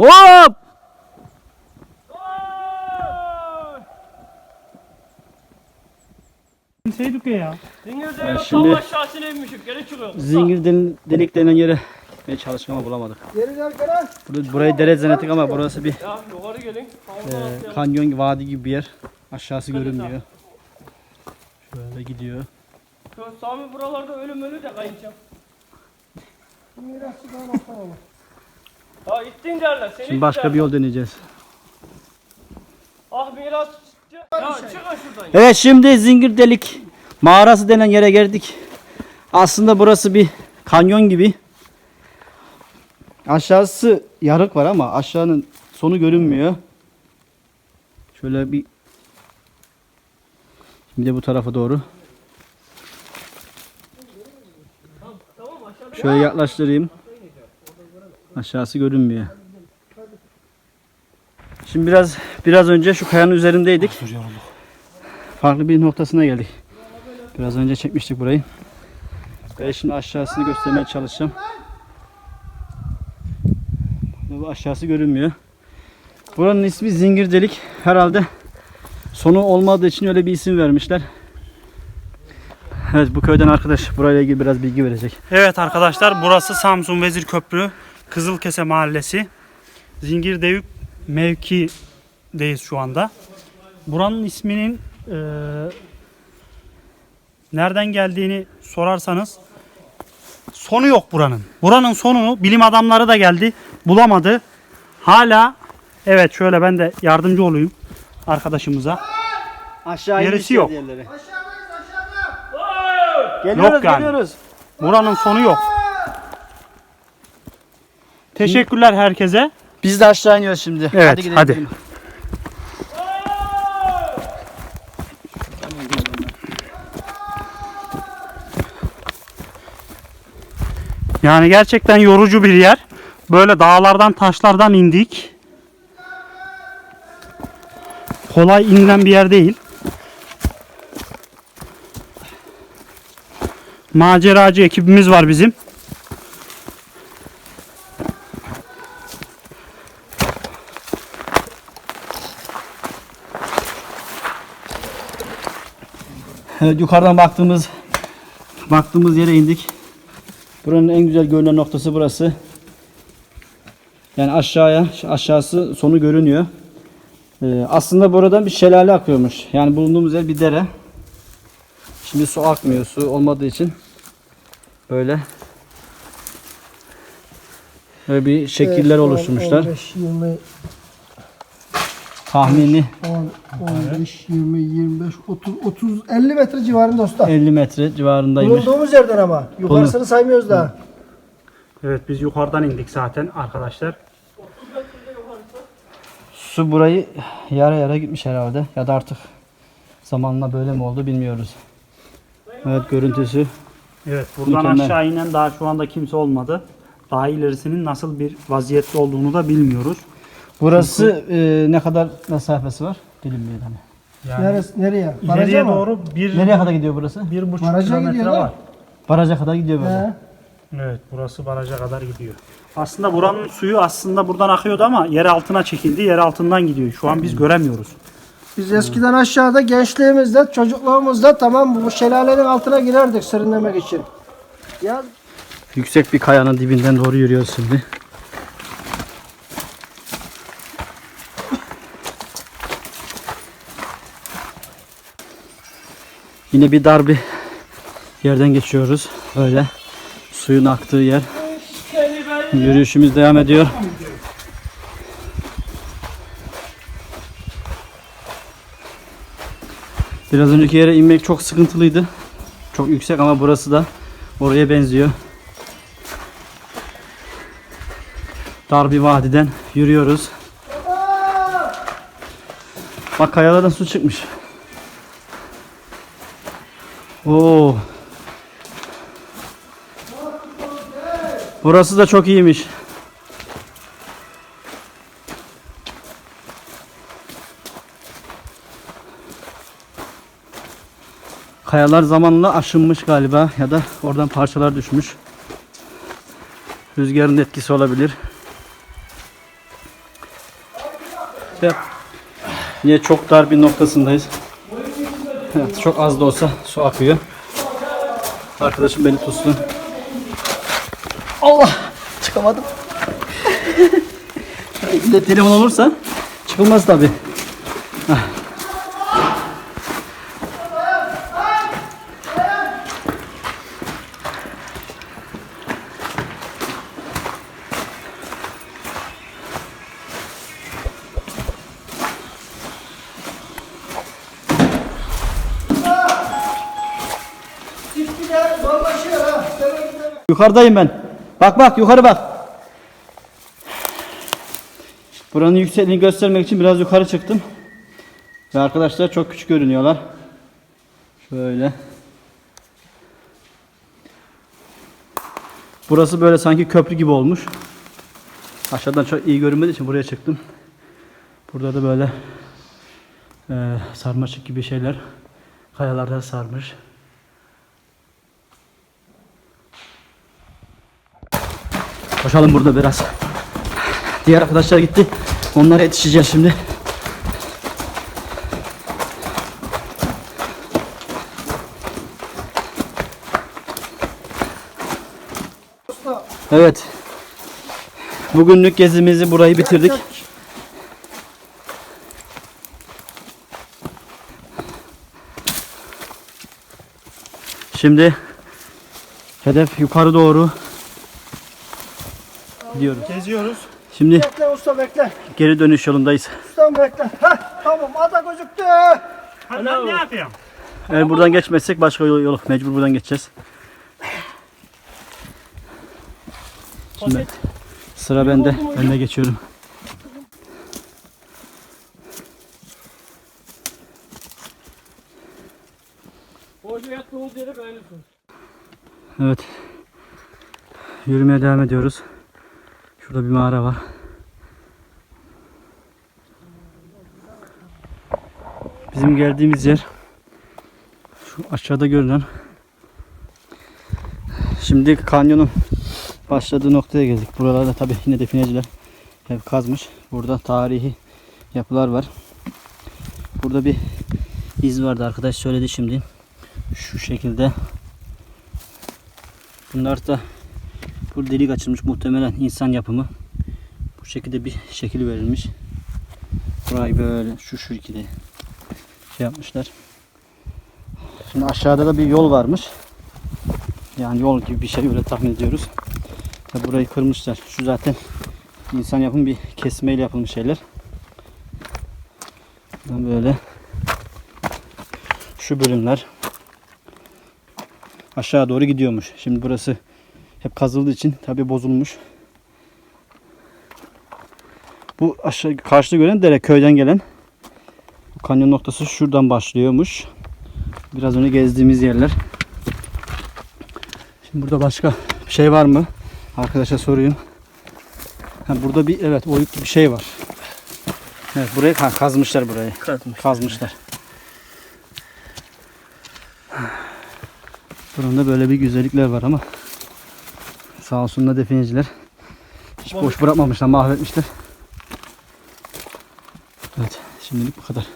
Hop! Kimseyi ya. Zingirde Ben yok şimdi- tam aşağısına inmişim. Geri çıkıyor. Zincir del- delik denen yere gitmeye çalıştık ama bulamadık. Bur- Burayı dere zannettik ama burası bir Ya yukarı gelin. Havadan e, atlayalım. kanyon vadi gibi bir yer. Aşağısı görünmüyor. Şöyle gidiyor. Şu Sami buralarda ölüm ölü de kayınçam. Ha ittin derler. Seni Şimdi başka bir yol deneyeceğiz. Ah miras. Ya çıkın şuradan. ya. Evet şimdi zincir delik mağarası denen yere geldik. Aslında burası bir kanyon gibi. Aşağısı yarık var ama aşağının sonu görünmüyor. Şöyle bir Şimdi de bu tarafa doğru. Şöyle yaklaştırayım. Aşağısı görünmüyor. Şimdi biraz biraz önce şu kayanın üzerindeydik. Farklı bir noktasına geldik. Biraz önce çekmiştik burayı. Ve şimdi aşağısını göstermeye çalışacağım. Bu aşağısı görünmüyor. Buranın ismi Zingir Delik. Herhalde sonu olmadığı için öyle bir isim vermişler. Evet bu köyden arkadaş burayla ilgili biraz bilgi verecek. Evet arkadaşlar burası Samsun Vezir Köprü Kızılkese Mahallesi. Zingirdevük mevkideyiz şu anda. Buranın isminin eee, nereden geldiğini sorarsanız sonu yok buranın. Buranın sonunu bilim adamları da geldi bulamadı. Hala evet şöyle ben de yardımcı olayım arkadaşımıza. Aşağı Gerisi yok. Geliyoruz Yok yani. geliyoruz. Buranın sonu yok. Teşekkürler herkese. Biz de aşağı iniyoruz şimdi. Evet, gidelim, hadi. gidelim. Yani gerçekten yorucu bir yer. Böyle dağlardan taşlardan indik. Kolay inilen bir yer değil. Maceracı ekibimiz var bizim. Evet, yukarıdan baktığımız baktığımız yere indik. Buranın en güzel görünen noktası burası. Yani aşağıya aşağısı sonu görünüyor. Ee, aslında buradan bir şelale akıyormuş. Yani bulunduğumuz yer bir dere. Şimdi su akmıyor. Su olmadığı için böyle böyle bir şekiller oluşturmuşlar. 15, 20, Tahmini 10, 15, 20, 25, 30, 30, 50 metre civarında usta. 50 metre civarındaymış. Bulunduğumuz yerden ama. Yukarısını saymıyoruz daha. Evet biz yukarıdan indik zaten arkadaşlar. Su burayı yara yara gitmiş herhalde. Ya da artık zamanla böyle mi oldu bilmiyoruz. Evet görüntüsü. Evet buradan Mükemmel. aşağı inen daha şu anda kimse olmadı. Daha ilerisinin nasıl bir vaziyette olduğunu da bilmiyoruz. Burası e, ne kadar mesafesi var? Bilinmiyor hani. Yani Neresi, nereye? Baraja ileriye mı? doğru bir, Nereye kadar gidiyor burası? bir buçuk Baraja kilometre gidiyor lan. var. Baraja kadar gidiyor böyle. He. Evet burası baraja kadar gidiyor. Aslında buranın suyu aslında buradan akıyordu ama yer altına çekildi. Yer altından gidiyor. Şu an biz göremiyoruz. Biz eskiden aşağıda gençliğimizde, çocukluğumuzda tamam bu şelalenin altına girerdik serinlemek için. Ya Yüksek bir kayanın dibinden doğru yürüyoruz şimdi. Yine bir dar bir yerden geçiyoruz. Böyle suyun aktığı yer. Yürüyüşümüz devam ediyor. Biraz önceki yere inmek çok sıkıntılıydı. Çok yüksek ama burası da oraya benziyor. Dar bir vadiden yürüyoruz. Bak kayalardan su çıkmış. Oo. Burası da çok iyiymiş. Kayalar zamanla aşınmış galiba ya da oradan parçalar düşmüş. Rüzgarın etkisi olabilir. ve yine çok dar bir noktasındayız. Evet, çok az da olsa su akıyor. Arkadaşım beni tutsun. Allah! Çıkamadım. Bir de telefon olursa çıkılmaz tabi. Yukarıdayım ben. Bak bak yukarı bak. Buranın yüksekliğini göstermek için biraz yukarı çıktım. Ve arkadaşlar çok küçük görünüyorlar. Şöyle. Burası böyle sanki köprü gibi olmuş. Aşağıdan çok iyi görünmediği için buraya çıktım. Burada da böyle eee sarmaşık gibi şeyler kayalarda sarmış. Koşalım burada biraz. Diğer arkadaşlar gitti. Onlara yetişeceğiz şimdi. Evet. Bugünlük gezimizi burayı bitirdik. Şimdi hedef yukarı doğru gidiyoruz. Geziyoruz. Şimdi Bekle usta bekle. geri dönüş yolundayız. Ustam bekle. Heh, tamam ada gözüktü. Hadi ben ne yapayım? Eğer buradan geçmezsek başka yol yok. Mecbur buradan geçeceğiz. Şimdi sıra bende. Ben de geçiyorum. Evet. Yürümeye devam ediyoruz. Şurada bir mağara var. Bizim geldiğimiz yer şu aşağıda görünen Şimdi kanyonun başladığı noktaya geldik. Buralarda tabi yine defineciler hep kazmış. Burada tarihi yapılar var. Burada bir iz vardı arkadaş söyledi şimdi. Şu şekilde Bunlar da bu delik açılmış muhtemelen insan yapımı. Bu şekilde bir şekil verilmiş. Burayı böyle şu şekilde şey yapmışlar. Şimdi aşağıda da bir yol varmış. Yani yol gibi bir şey öyle tahmin ediyoruz. Burayı kırmışlar. Şu zaten insan yapımı bir kesmeyle yapılmış şeyler. Böyle şu bölümler aşağı doğru gidiyormuş. Şimdi burası hep kazıldığı için tabi bozulmuş. Bu aşağı karşıda gören dere köyden gelen. Bu kanyon noktası şuradan başlıyormuş. Biraz önce gezdiğimiz yerler. Şimdi burada başka bir şey var mı? Arkadaşa sorayım. Ha, burada bir evet oyuk gibi bir şey var. Evet burayı ha, kazmışlar burayı. Kazmışlar. Buranın böyle bir güzellikler var ama sağ olsunlar defineciler hiç boş bırakmamışlar, mahvetmişler. Evet, şimdilik bu kadar.